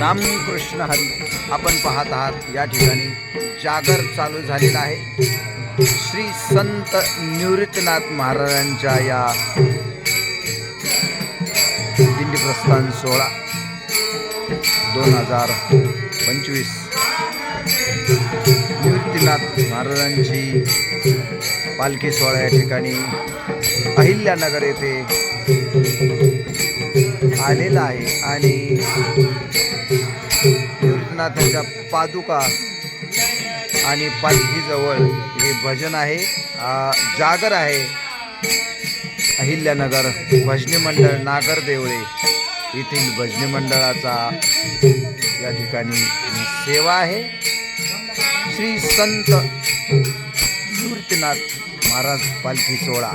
रामकृष्ण हरी आपण पाहत आहात या ठिकाणी जागर चालू झालेला आहे. श्री संत निवृत्तीनाथ महाराजांच्या या दिंडी प्रस्थान सोहळा दोन हजार पंचवीस. निवृत्तीनाथ महाराजांची पालखी सोहळा या ठिकाणी अहिल्यानगर येथे आलेला आहे आणि निवृत्तीनाथांच्या पादुका आणि पालखीजवळ हे भजन आहे. जागर आहे. अहिल्यानगर भजनी मंडळ नागर देवळे येथील भजनी मंडळाचा या ठिकाणी सेवा आहे. श्री संत निवृत्तीनाथ महाराज पालखी सोहळा.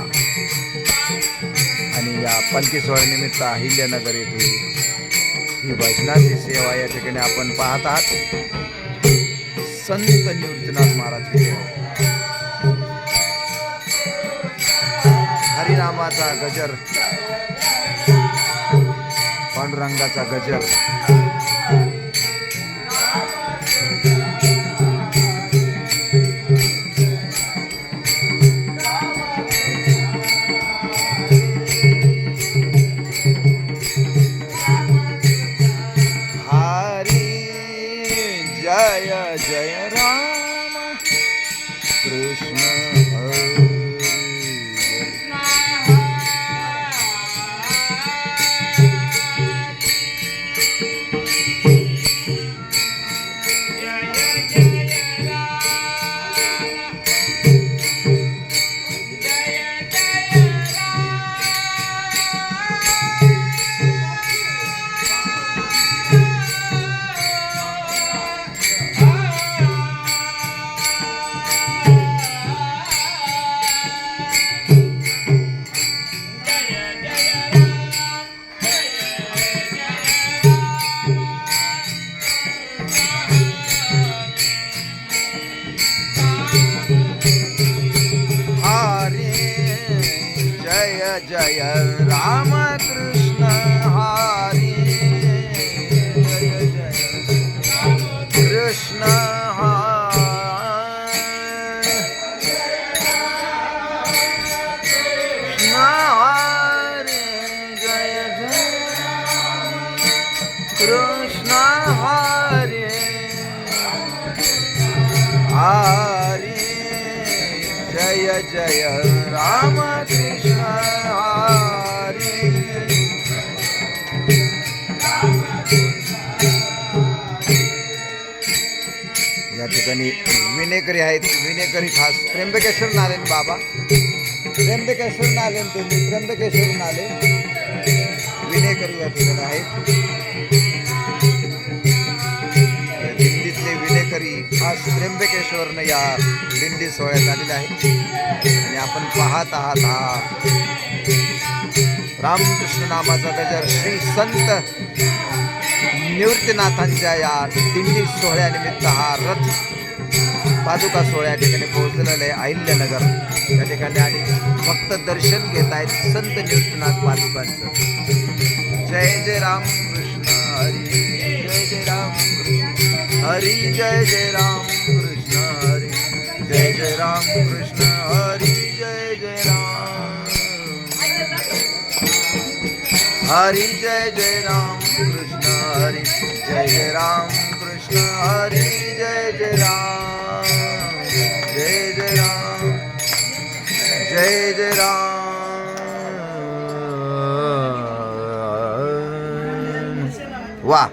आणि या पंचवीसवाळ्यानिमित्त अहिल्यानगर येथे ही भजनाची सेवा या ठिकाणी आपण पाहत आहात. संत निवृत्तीनाथ महाराज हरिनामाचा गजर पांडुरंगाचा गजर. जय जय राम। जय जय राम कृष्ण हरे। जय जय कृष्ण हरे। कृष्ण हरे। जय जय कृष्ण हरे। हरे। जय जय राम कृष्ण। या ठिकाणी विनेकरी आहेत. विनेकरी खास. त्र्यंबकेश्वर आले बाबा. त्र्यंबकेश्वर आले तुम्ही त्र्यंबकेश्वर नाले विनेकरी या ठिकाणी आहेत. दिंडीतले विनेकरी खास त्र्यंबकेश्वरनं या दिंडी सोहळ्यात आलेले आहेत. आणि आपण पाहत आहात हा रामकृष्ण नामाचा गजर. श्री संत निवृत्तीनाथांच्या या दिंडी सोहळ्यानिमित्त हा रथ पादुका सोहळ्या ठिकाणी पोहोचलेला आहे. अहिल्यानगर या ठिकाणी आणि फक्त दर्शन घेत आहेत संत निवृत्तीनाथ पादुकांचं. जय जय राम कृष्ण. हरी जय जय राम कृष्ण. हरी जय जय राम कृष्ण. हरी जय जय राम कृष्ण. हरी जय जय राम. हरी जय जय राम जय जय राम कृष्ण हरी जय जय राम जय जय राम जय जय राम। वा.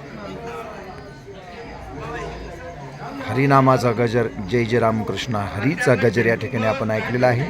हरिनामाचा गजर जय जय रामकृष्ण हरीचा गजर या ठिकाणी आपण ऐकलेला आहे.